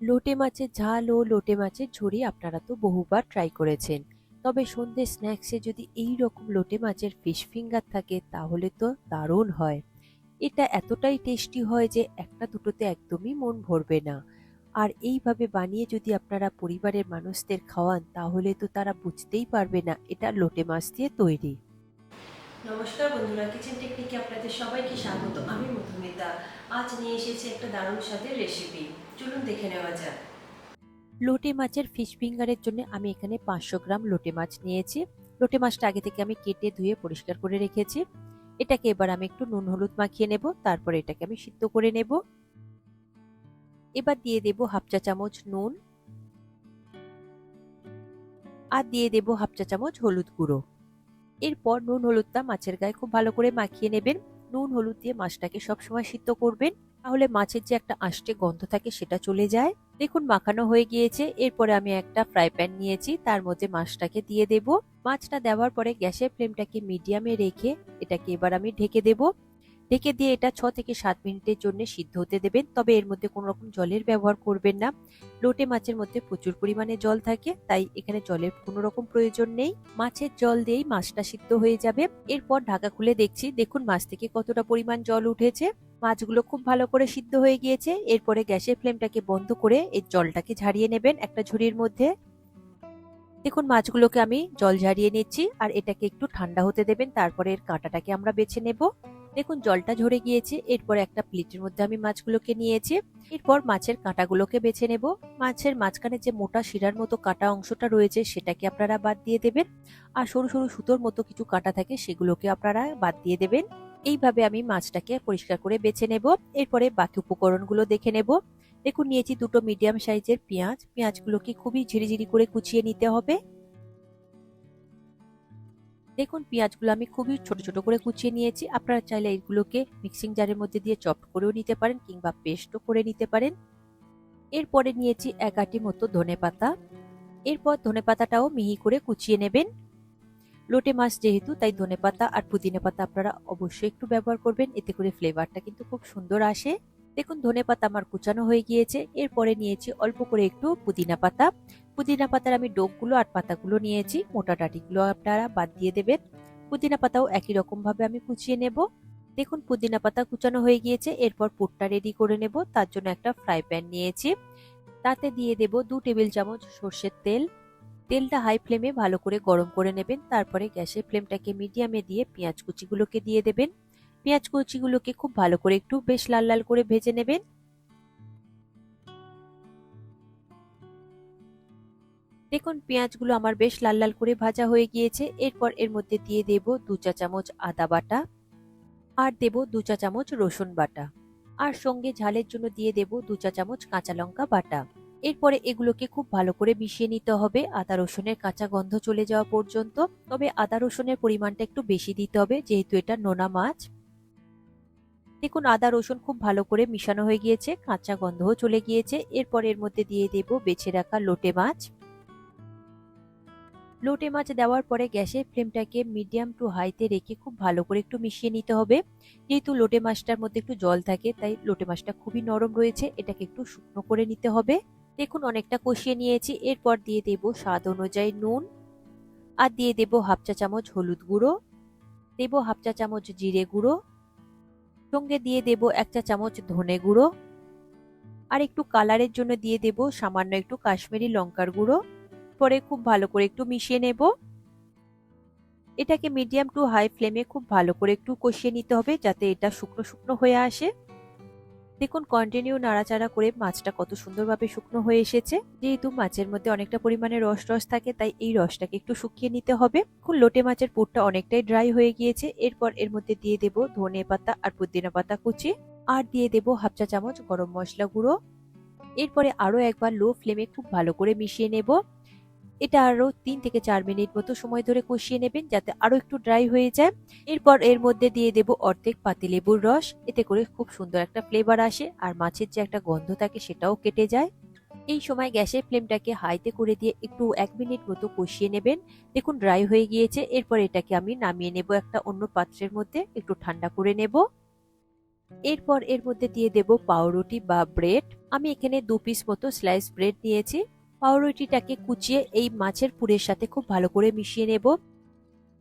লোটে মাছের ঝাল ও লোটে মাছের ঝুড়ি আপনারা তো বহুবার ট্রাই করেছেন। তবে সন্ধ্যে স্ন্যাক্সে যদি এই রকম লোটে মাছের ফিশ ফিঙ্গার থাকে, তাহলে তো দারুণ হয়। এটা এতটাই টেস্টি হয় যে একটা দুটোতে একদমই মন ভরবে না। আর এইভাবে বানিয়ে যদি আপনারা পরিবারের মানুষদের খাওয়ান, তাহলে তো তারা বুঝতেই পারবে না, এটা লোটে মাছ দিয়ে তৈরি। নমস্কার বন্ধুরা কিচেন টেকনিকে আপনাদের সবাইকে স্বাগত। আমি মধুমিতা। আজ নিয়ে এসেছি একটা দারুণ স্বাদের রেসিপি চলুন দেখে নেওয়া যাক। লোটে মাছের ফিশ ফিঙ্গারের জন্য আমি এখানে পাঁচশো গ্রাম লোটে মাছ নিয়েছি। লোটে মাছটা আগে থেকে আমি কেটে ধুয়ে পরিষ্কার করে রেখেছি। এটাকে এবার আমি একটু নুন হলুদ মাখিয়ে নেব, তারপরে এটাকে আমি সিদ্ধ করে নেব। এবার দিয়ে দেব হাফ চা চামচ নুন। আর দিয়ে দেব হাফ চা চামচ হলুদ গুঁড়ো। এরপর নুন হলুদটা মাছের গায়ে খুব ভালো করে মাখিয়ে নেবেন। নুন, হলুদ দিয়ে মাছটাকে সবসময় সিদ্ধ করবেন। তাহলে মাছের যে একটা আষ্টে গন্ধ থাকে সেটা চলে যায়। দেখুন মাখানো হয়ে গিয়েছে। এরপরে আমি একটা ফ্রাই প্যান নিয়েছি। তার মধ্যে মাছটাকে দিয়ে দেব। মাছটা দেওয়ার পরে গ্যাসের ফ্লেমটাকে মিডিয়ামে রেখে এটাকে এবার আমি ঢেকে দেব। ঢেকে দিয়ে এটা ছ থেকে সাত মিনিটের জন্য সিদ্ধ হতে দেবেন। তবে এর মধ্যে কোনো রকম জলের ব্যবহার করবেন না। লোটে মাছের মধ্যে প্রচুর পরিমাণে জল থাকে, তাই এখানে জলের কোনো রকম প্রয়োজন নেই। মাছের জল দিয়েই মাছটা সিদ্ধ হয়ে যাবে। এরপর ঢাকা খুলে দেখছি, দেখুন মাছ থেকে কতটা পরিমাণ জল উঠেছে। মাছগুলো খুব ভালো করে সিদ্ধ হয়ে গিয়েছে। এরপরে গ্যাসের ফ্লেমটাকে বন্ধ করে এই জলটাকে ঝারিয়ে নেবেন একটা ঝুড়ির মধ্যে। দেখুন মাছগুলোকে আমি জল ঝারিয়ে নিচ্ছি, আর এটাকে একটু ঠান্ডা হতে দেবেন, তারপরে এর কাঁটাটাকে আমরা বেছে নেব। দেখুন, জলটা ঝরে গিয়েছে। এরপর একটা প্লেটের মধ্যে আমি মাছগুলোকে নিয়েছি। এরপর মাছের কাঁটাগুলোকে বেছে নেব। মাছের মাঝখানে যে মোটা শিরার মতো কাটা অংশটা রয়েছে, সেটাকে আপনারা বাদ দিয়ে দেবেন। আর সরু সরু সুতোর মতো কিছু কাটা থাকে, সেগুলোকে আপনারা বাদ দিয়ে দেবেন। এইভাবে আমি মাছটাকে পরিষ্কার করে বেছে নেব। এরপরে বাকি উপকরণগুলো দেখে নেব। দেখুন, নিয়েছি দুটো মিডিয়াম সাইজের পেঁয়াজ। পেঁয়াজগুলোকে খুবই ঝিরিঝিরি করে কুচিয়ে নিতে হবে। দেখুন, পেঁয়াজগুলো আমি খুবই ছোট ছোট করে কুচিয়ে নিয়েছি। আপনারা চাইলে এগুলোকে মিক্সিং জারের মধ্যে দিয়ে চপ করেও নিতে পারেন কিংবা পেস্টও করে নিতে পারেন। এরপরে নিয়েছি এক আটি মতো ধনে পাতা। এরপর ধনে পাতাটাও মিহি করে কুচিয়ে নেবেন। লোটে মাছ যেহেতু, তাই ধনে পাতা আর পুদিনা পাতা আপনারা অবশ্যই একটু ব্যবহার করবেন। এতে করে ফ্লেভারটা কিন্তু খুব সুন্দর আসে। দেখুন, ধনে পাতা আমার কুচানো হয়ে গিয়েছে। এরপরে নিয়েছি অল্প করে একটু পুদিনা পাতা। পুদিনা পাতার আমি ডোকগুলো আর পাতাগুলো নিয়েছি, মোটা ডাটিগুলো আপনারা বাদ দিয়ে দেবেন। পুদিনা পাতাও একই রকমভাবে আমি কুচিয়ে নেব। দেখুন, পুদিনা পাতা কুচানো হয়ে গিয়েছে, এরপর পুরটা রেডি করে নেব। তার জন্য একটা ফ্রাই প্যান নিয়েছি। তাতে দিয়ে দেব দু টেবিল চামচ সর্ষের তেল। তেলটা হাই ফ্লেমে ভালো করে গরম করে নেবেন। তারপরে গ্যাসের ফ্লেমটাকে মিডিয়ামে দিয়ে পেঁয়াজ কুচিগুলোকে দিয়ে দেবেন। পেঁয়াজ কুচিগুলোকে খুব ভালো করে একটু বেশ লাল লাল করে ভেজে নেবেন। দেখুন, পেঁয়াজগুলো আমার বেশ লাল লাল করে ভাজা হয়ে গিয়েছে। এরপর এর মধ্যে দিয়ে দেব দু চা চামচ আদা বাটা আর দেব দু চা চামচ রসুন বাটা। আর সঙ্গে ঝালের জন্য দিয়ে দেব দু চা চামচ কাঁচা লঙ্কা বাটা। এরপরে এগুলোকে খুব ভালো করে মিশিয়ে নিতে হবে। আদা রসুনের কাঁচা গন্ধ চলে যাওয়া পর্যন্ত। তবে আদা রসুনের পরিমাণটা একটু বেশি দিতে হবে, যেহেতু এটা নোনা মাছ। দেখুন, আদা রসুন খুব ভালো করে মিশানো হয়ে গিয়েছে, কাঁচা গন্ধও চলে গিয়েছে। এরপর এর মধ্যে দিয়ে দেব বেছে রাখা লোটে মাছ। লোটে মাছ দেওয়ার পরে গ্যাসের ফ্লেমটাকে মিডিয়াম টু হাইতে রেখে খুব ভালো করে একটু মিশিয়ে নিতে হবে। যেহেতু লোটে মাছটার মধ্যে একটু জল থাকে, তাই লোটে মাছটা খুবই নরম রয়েছে, এটাকে একটু শুকনো করে নিতে হবে। দেখুন, অনেকটা কষিয়ে নিয়েছি। এরপর দিয়ে দেব স্বাদ অনুযায়ী নুন আর দিয়ে দেব হাফ চা চামচ হলুদ গুঁড়ো, দেব হাফ চা চামচ জিরে গুঁড়ো, সঙ্গে দিয়ে দেব এক চা চামচ ধনে গুঁড়ো আর একটু কালারের জন্য দিয়ে দেব সামান্য একটু কাশ্মীরি লঙ্কার গুঁড়ো। পরে খুব ভালো করে একটু মিশিয়ে নেব। এটাকে মিডিয়াম টু হাই ফ্লেমে খুব ভালো করে একটু কষিয়ে নিতে হবে যাতে এটা শুকনো শুকনো হয়ে আসে। দেখুন কন্টিনিউ নাড়াচাড়া করে মাছটা কত সুন্দরভাবে শুকনো হয়ে এসেছে। যেহেতু মাছের মধ্যে অনেকটা পরিমাণে রস রস থাকে, তাই এই রসটাকে একটু শুকিয়ে নিতে হবে। খুব লোটে মাছের পুরটা অনেকটাই ড্রাই হয়ে গিয়েছে। এরপর এর মধ্যে দিয়ে দেব ধনে পাতা আর পুদিনা পাতা কুচি। আর দিয়ে দেব হাফ চা চামচ গরম মশলা গুঁড়ো। এরপরে আরও একবার লো ফ্লেমে খুব ভালো করে মিশিয়ে নেব। এটা আরও তিন থেকে চার মিনিট মতো সময় ধরে কষিয়ে নেবেন যাতে আরও একটু ড্রাই হয়ে যায়। এরপর এর মধ্যে দিয়ে দেব অর্ধেক পাতিলেবুর রস। এতে করে খুব সুন্দর একটা ফ্লেভার আসে আর মাছের যে একটা গন্ধ থাকে সেটাও কেটে যায়। এই সময় গ্যাসের ফ্লেমটাকে হাইতে করে দিয়ে একটু এক মিনিট মতো কষিয়ে নেবেন। দেখুন ড্রাই হয়ে গিয়েছে। এরপর এটাকে আমি নামিয়ে নেব একটা অন্য পাত্রের মধ্যে। একটু ঠান্ডা করে নেব। এরপর এর মধ্যে দিয়ে দেব পাউরুটি বা ব্রেড আমি এখানে দু পিস মতো স্লাইস ব্রেড নিয়েছি। পাউরুটিটাকে কুচিয়ে এই মাছের পুরের সাথে খুব ভালো করে মিশিয়ে নেব।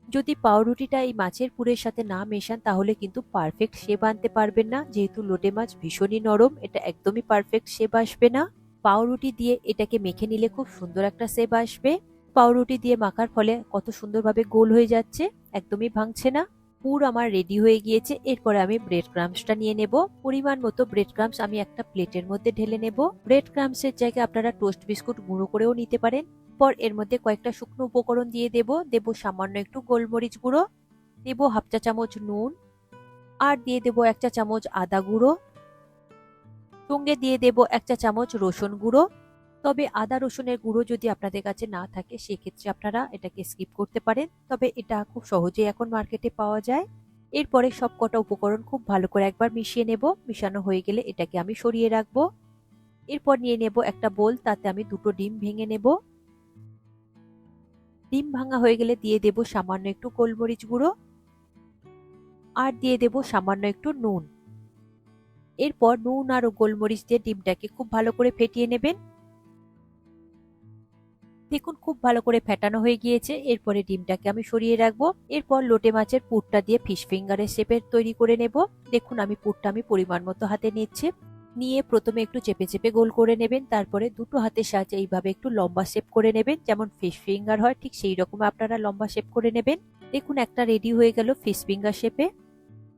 যদি পাউরুটিটা এই মাছের পুরের সাথে না মেশান, তাহলে কিন্তু পারফেক্ট শেপ আনতে পারবেন না। যেহেতু লোটে মাছ ভীষণই নরম, এটা একদমই পারফেক্ট শেপ আসবে না। পাউরুটি দিয়ে এটাকে মেখে নিলে খুব সুন্দর একটা শেপ আসবে। পাউরুটি দিয়ে মাখার ফলে কত সুন্দরভাবে গোল হয়ে যাচ্ছে, একদমই ভাঙছে না। পুর আমার রেডি হয়ে গিয়েছে, এরপরে আমি ব্রেড ক্রামসটা নিয়ে নেব। পরিমাণ মতো ব্রেড ক্রামস আমি একটা প্লেটের মধ্যে ঢেলে নেব। ব্রেড ক্রামসের জায়গায় আপনারা টোস্ট বিস্কুট গুঁড়ো করেও নিতে পারেন। পর এর মধ্যে কয়েকটা শুকনো উপকরণ দিয়ে দেব। দেব সামান্য একটু গোলমরিচ গুঁড়ো, দেব হাফ চা চামচ নুন, আর দিয়ে দেব এক চা চামচ আদা গুঁড়ো, সঙ্গে দিয়ে দেব এক চা চামচ রসুন গুঁড়ো তবে আদা, রসুনের গুঁড়ো যদি আপনাদের কাছে না থাকে, সেক্ষেত্রে আপনারা এটাকে স্কিপ করতে পারেন। তবে এটা খুব সহজেই এখন মার্কেটে পাওয়া যায়। এরপরে সব কটা উপকরণ খুব ভালো করে একবার মিশিয়ে নেব। মিশানো হয়ে গেলে এটাকে আমি সরিয়ে রাখব। এরপর নিয়ে নেব একটা বোল, তাতে আমি দুটো ডিম ভেঙে নেব। ডিম ভাঙা হয়ে গেলে দিয়ে দেব সামান্য একটু গোলমরিচ গুঁড়ো। আর দিয়ে দেব সামান্য একটু নুন। এরপর নুন আর গোলমরিচ দিয়ে ডিমটাকে খুব ভালো করে ফেটিয়ে নেবেন। দেখুন, খুব ভালো করে ফেটানো হয়ে গিয়েছে। এরপরে ডিমটাকে আমি সরিয়ে রাখব। এরপর লোটে মাছের পুরটা দিয়ে ফিশ ফিঙ্গারের শেপের তৈরি করে নেব। দেখুন, আমি পুরটা আমি পরিমাণ মতো হাতে নিচ্ছি। নিয়ে প্রথমে একটু চেপে চেপে গোল করে নেবেন। তারপরে দুটো হাতের সাহায্যে এইভাবে একটু লম্বা শেপ করে নেবেন। যেমন ফিশ ফিঙ্গার হয়, ঠিক সেই রকম আপনারা লম্বা শেপ করে নেবেন। দেখুন, একটা রেডি হয়ে গেল ফিশ ফিঙ্গার শেপে।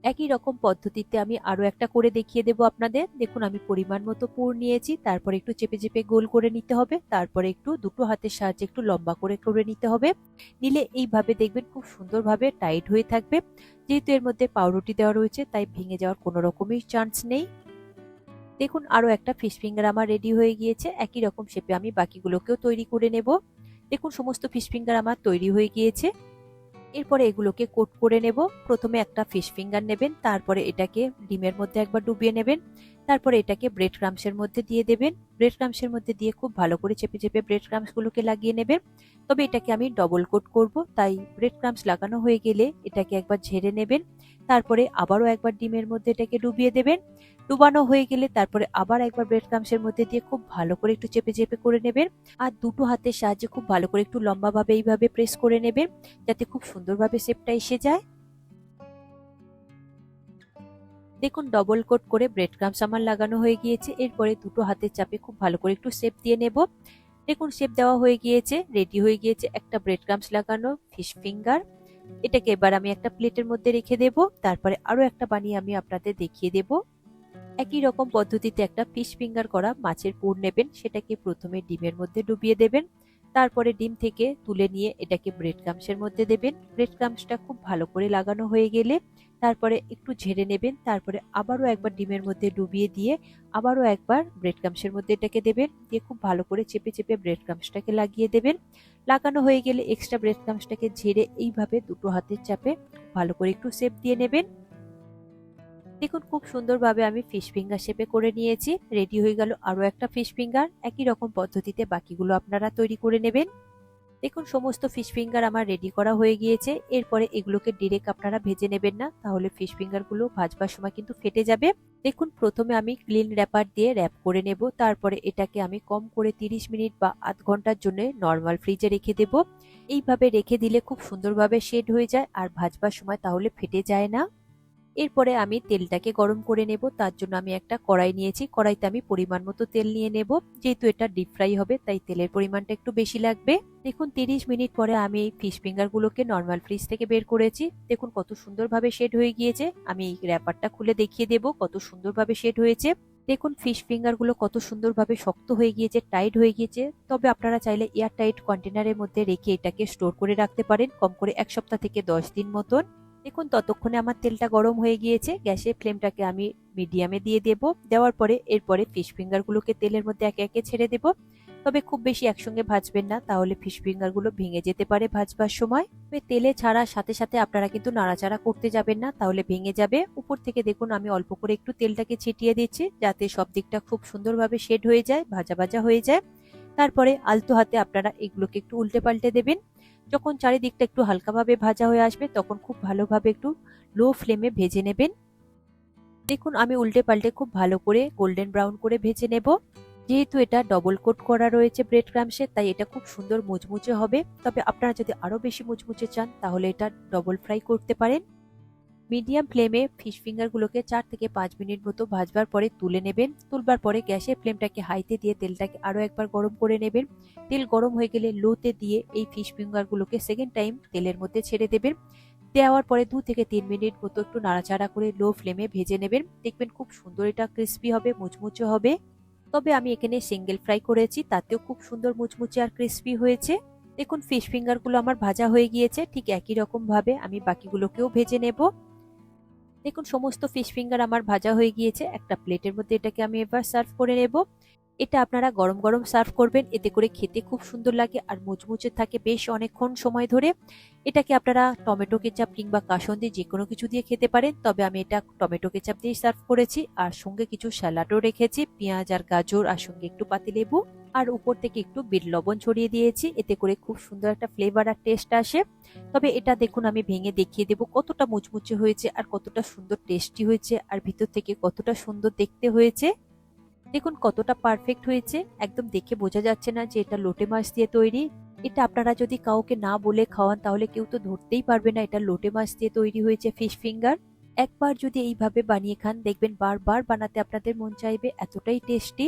একই রকম পদ্ধতিতে আমি আরও একটা করে দেখিয়ে দেব আপনাদের। দেখুন, আমি পরিমাণ মতো পুর নিয়েছি, তারপরে একটু চেপে চেপে গোল করে নিতে হবে, তারপরে একটু দুটো হাতের সাহায্যে একটু লম্বা করে করে নিতে হবে। নিলে এইভাবে দেখবেন খুব সুন্দরভাবে টাইট হয়ে থাকবে। যেহেতু এর মধ্যে পাউরুটি দেওয়া রয়েছে, তাই ভেঙে যাওয়ার কোনো রকমই চান্স নেই। দেখুন আরও একটা ফিশ ফিঙ্গার আমার রেডি হয়ে গিয়েছে, একই রকম শেপে আমি বাকিগুলোকেও তৈরি করে নেব। দেখুন, সমস্ত ফিশ ফিঙ্গার আমার তৈরি হয়ে গিয়েছে। এরপরে এগুলোকে কোট করে নেব। প্রথমে একটা ফিশ ফিঙ্গার নেবেন, তারপরে এটাকে ডিমের মধ্যে একবার ডুবিয়ে নেবেন। তারপরে এটাকে ব্রেড ক্রামসের মধ্যে দিয়ে দেবেন। ব্রেড ক্রামসের মধ্যে দিয়ে খুব ভালো করে চেপে চেপে ব্রেড ক্রামসগুলোকে লাগিয়ে নেবেন। তবে এটাকে আমি ডবল কোট করব, তাই ব্রেড ক্রামস লাগানো হয়ে গেলে এটাকে একবার ঝেড়ে নেবেন। তারপরে আবারও একবার ডিমের মধ্যে এটাকে ডুবিয়ে দেবেন। ডুবানো হয়ে গেলে তারপরে আবার একবার ব্রেড ক্রামসের মধ্যে দিয়ে খুব ভালো করে একটু চেপে চেপে করে নেবেন। আর দুটো হাতের সাহায্যে খুব ভালো করে একটু লম্বাভাবে এইভাবে প্রেস করে নেবেন, যাতে খুব সুন্দরভাবে শেপটা এসে যায়। দেখুন ডবল কোট করে ব্রেড ক্রামস আমার লাগানো হয়ে গিয়েছে। এরপরে দুটো হাতের চাপে খুব ভালো করে একটু শেপ দিয়ে নেব। দেখুন শেপ দেওয়া হয়ে গিয়েছে রেডি হয়ে গিয়েছে একটা ব্রেড ক্রামস লাগানো ফিশ ফিঙ্গার এটাকে এবার আমি একটা প্লেটের মধ্যে রেখে দেব। তারপরে আরও একটা বানিয়ে আমি আপনাদের দেখিয়ে দেব। একই রকম পদ্ধতিতে একটা ফিশ ফিঙ্গার করা মাছের পুর নেবেন, সেটাকে প্রথমে ডিমের মধ্যে ডুবিয়ে দেবেন। তারপরে ডিম থেকে তুলে নিয়ে এটাকে ব্রেড ক্রামসের মধ্যে দেবেন। ব্রেড ক্রামসটা খুব ভালো করে লাগানো হয়ে গেলে তারপরে একটু ঝেড়ে নেবেন, তারপরে আবারও একবার ডিমের মধ্যে ডুবিয়ে দিয়ে আবারও একবার ব্রেড ক্রামসের মধ্যে এটাকে দেবেন, দিয়ে খুব ভালো করে চেপে চেপে ব্রেড ক্রামসটাকে লাগিয়ে দেবেন। লাগানো হয়ে গেলে এক্সট্রা ব্রেড ক্রামসটাকে ঝেড়ে এইভাবে দুটো হাতের চাপে ভালো করে একটু শেপ দিয়ে নেবেন। দেখুন খুব সুন্দরভাবে আমি ফিশ ফিঙ্গার শেপে করে নিয়েছি রেডি হয়ে গেল আরও একটা ফিশ ফিঙ্গার একই রকম পদ্ধতিতে বাকিগুলো আপনারা তৈরি করে নেবেন। দেখুন, সমস্ত ফিশ ফিঙ্গার আমার রেডি করা হয়ে গিয়েছে। এরপরে এগুলোকে ডিরেক্ট আপনারা ভেজে নেবেন না, তাহলে ফিশ ফিঙ্গারগুলো ভাজবার সময় কিন্তু ফেটে যাবে। দেখুন, প্রথমে আমি ক্লিন র্যাপার দিয়ে র্যাপ করে নেব, তারপরে এটাকে আমি কম করে 30 মিনিট বা আধ ঘণ্টার জন্য নর্মাল ফ্রিজে রেখে দেব। এইভাবে রেখে দিলে খুব সুন্দরভাবে শেড হয়ে যায়, আর ভাজবার সময় তাহলে ফেটে যায় না। এরপরে আমি তেলটাকে গরম করে নেব। তার জন্য আমি একটা কড়াই নিয়েছি। কড়াইতে আমি পরিমাণ মতো তেল নিয়ে নেব। যেহেতু এটা ডিপ ফ্রাই হবে, তাই তেলের পরিমাণটা একটু বেশি লাগবে। দেখুন, তিরিশ মিনিট পরে আমি এই ফিশ ফিঙ্গারগুলোকে নর্মাল ফ্রিজ থেকে বের করেছি। দেখুন, কত সুন্দরভাবে শেড হয়ে গিয়েছে। আমি র্যাপারটা খুলে দেখিয়ে দেব কত সুন্দরভাবে শেড হয়েছে। দেখুন ফিশ ফিঙ্গারগুলো কত সুন্দরভাবে শক্ত হয়ে গিয়েছে টাইট হয়ে গিয়েছে। তবে আপনারা চাইলে এয়ার টাইট কন্টেনারের মধ্যে রেখে এটাকে স্টোর করে রাখতে পারেন, কম করে এক সপ্তাহ থেকে দশ দিন মতন। দেখুন, ততক্ষণে আমার তেলটা গরম হয়ে গিয়েছে। গ্যাসের ফ্লেমটাকে আমি মিডিয়ামে দিয়ে দেব। দেওয়ার পরে এরপরে ফিশ ফিঙ্গারগুলোকে তেলের মধ্যে একে একে ছেড়ে দেব। তবে খুব বেশি একসঙ্গে ভাজবেন না, তাহলে ফিশ ফিঙ্গারগুলো ভেঙে যেতে পারে ভাজবার সময়। তবে তেলে ছাড়ার সাথে সাথে আপনারা কিন্তু নাড়াচাড়া করতে যাবেন না, তাহলে ভেঙে যাবে। উপর থেকে দেখুন, আমি অল্প করে একটু তেলটাকে ছিটিয়ে দিচ্ছি, যাতে সব দিকটা খুব সুন্দরভাবে শেড হয়ে যায়, ভাজা ভাজা হয়ে যায়। তারপরে আলতো হাতে আপনারা এগুলোকে একটু উল্টে পাল্টে দেবেন। যখন চারিদিকটা একটু হালকাভাবে ভাজা হয়ে আসবে, তখন খুব ভালোভাবে একটু লো ফ্লেমে ভেজে নেবেন। দেখুন, আমি উল্টে পাল্টে খুব ভালো করে গোল্ডেন ব্রাউন করে ভেজে নেব। যেহেতু এটা ডবল কোট করা রয়েছে ব্রেড ক্রামসে তাই এটা খুব সুন্দর মুচমুচে হবে। তবে আপনারা যদি আরও বেশি মুচমুচে চান, তাহলে এটা ডবল ফ্রাই করতে পারেন। মিডিয়াম ফ্লেমে ফিশ ফিঙ্গারগুলোকে চার থেকে পাঁচ মিনিট মতো ভাজবার পরে তুলে নেবেন। তুলবার পরে গ্যাসের ফ্লেমটাকে হাইতে দিয়ে তেলটাকে আরও একবার গরম করে নেবেন। তেল গরম হয়ে গেলে লোতে দিয়ে এই ফিশ ফিঙ্গারগুলোকে সেকেন্ড টাইম তেলের মধ্যে ছেড়ে দেবেন। দেওয়ার পরে দু থেকে তিন মিনিট মতো একটু নাড়াচাড়া করে লো ফ্লেমে ভেজে নেবেন। দেখবেন খুব সুন্দর এটা ক্রিস্পি হবে, মুচমুচে হবে। তবে আমি এখানে সিঙ্গেল ফ্রাই করেছি, তাতেও খুব সুন্দর মুচমুচে আর ক্রিস্পি হয়েছে। দেখুন, ফিশ ফিঙ্গারগুলো আমার ভাজা হয়ে গিয়েছে, ঠিক একই রকমভাবে আমি বাকিগুলোকেও ভেজে নেব। দেখুন, সমস্ত ফিশ ফিঙ্গার আমার ভাজা হয়ে গিয়েছে। একটা প্লেটের মধ্যে এটাকে আমি এবার সার্ভ করে নেব। এটা আপনারা গরম গরম সার্ভ করবেন। এতে করে খেতে খুব সুন্দর লাগে আর মুচমুচে থাকে বেশ অনেকক্ষণ সময় ধরে। এটাকে আপনারা টমেটো কেচাপ কিংবা কাসন্দি যে কোনো কিছু দিয়ে খেতে পারেন। তবে আমি এটা টমেটো কেচাপ দিয়ে সার্ভ করেছি। আর সঙ্গে কিছু স্যালাডও রেখেছি, পেঁয়াজ আর গাজর আর সঙ্গে একটু পাতিলেবু। আর উপর থেকে একটু বিট লবণ ছড়িয়ে দিয়েছি। এতে করে খুব সুন্দর একটা ফ্লেভার আর টেস্ট আসে। তবে এটা দেখুন, আমি ভেঙে দেখিয়ে দেবো কতটা মুচমুচে হয়েছে আর কতটা সুন্দর টেস্টি হয়েছে। আর ভিতর থেকে কতটা সুন্দর দেখতে হয়েছে। দেখুন কতটা পারফেক্ট হয়েছে। একদম দেখে বোঝা যাচ্ছে না যে এটা লোটে মাছ দিয়ে তৈরি। এটা আপনারা যদি কাউকে না বলে খাওয়ান, তাহলে কেউ তো ধরতেই পারবে না এটা লোটে মাছ দিয়ে তৈরি হয়েছে ফিশ ফিঙ্গার একবার যদি এইভাবে বানিয়ে খান, দেখবেন বারবার বানাতে আপনাদের মন চাইবে, এতটাই টেস্টি